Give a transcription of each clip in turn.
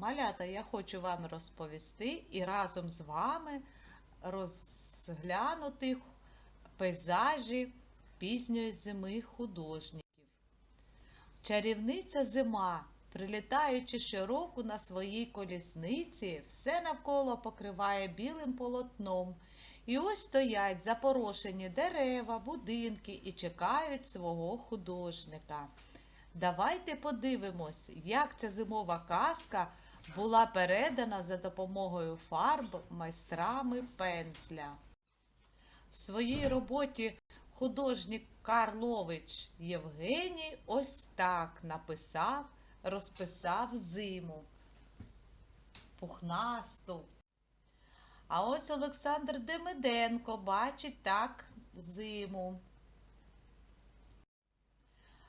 Малята, я хочу вам розповісти і разом з вами розглянути пейзажі пізньої зими художників. Чарівниця зима, прилітаючи щороку на своїй колісниці, все навколо покриває білим полотном. І ось стоять запорошені дерева, будинки і чекають свого художника. Давайте подивимось, як ця зимова казка була передана за допомогою фарб майстрами пензля. В своїй роботі художник Карлович Євгеній ось так написав, розписав зиму. Пухнасту. А ось Олександр Демиденко бачить так зиму.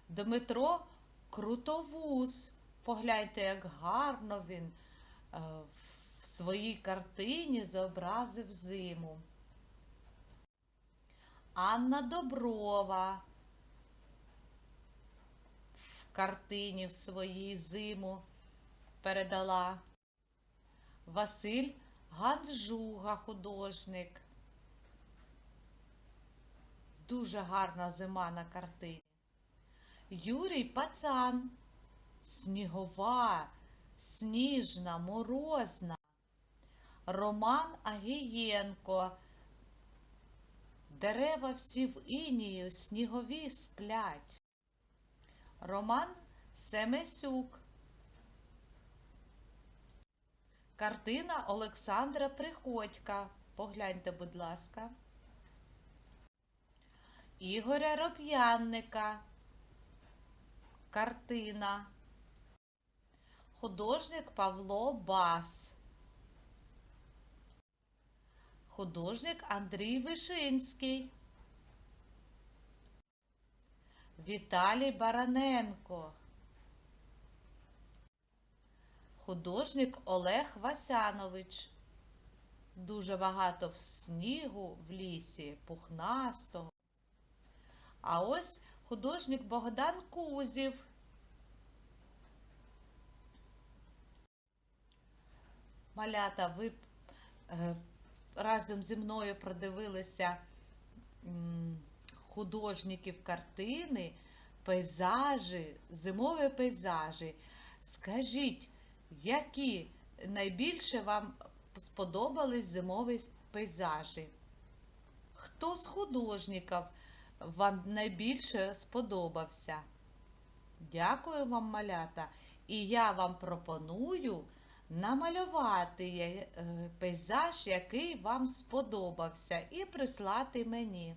Дмитро Крутовус. Погляньте, як гарно він е, в своїй картині зобразив зиму. Анна Доброва в картині в своїй зиму передала. Василь Ганджуга, художник. Дуже гарна зима на картині. Юрій Пацан. Снігова, сніжна, морозна. Роман Агієнко. Дерева всі в інію, снігові сплять. Роман Семесюк. Картина Олександра Приходька. Погляньте, будь ласка. Ігоря Роп'янника. Картина. Художник Павло Бас. Художник Андрій Вишинський. Віталій Бараненко. Художник Олег Васянович. Дуже багато в снігу в лісі, пухнастого. А ось художник Богдан Кузів. Малята, ви е, разом зі мною продивилися художників картини, пейзажі, зимові пейзажі. Скажіть, які найбільше вам сподобались зимові пейзажі? Хто з художників вам найбільше сподобався? Дякую вам, малята. І я вам пропоную намалювати е, пейзаж, який вам сподобався, і прислати мені.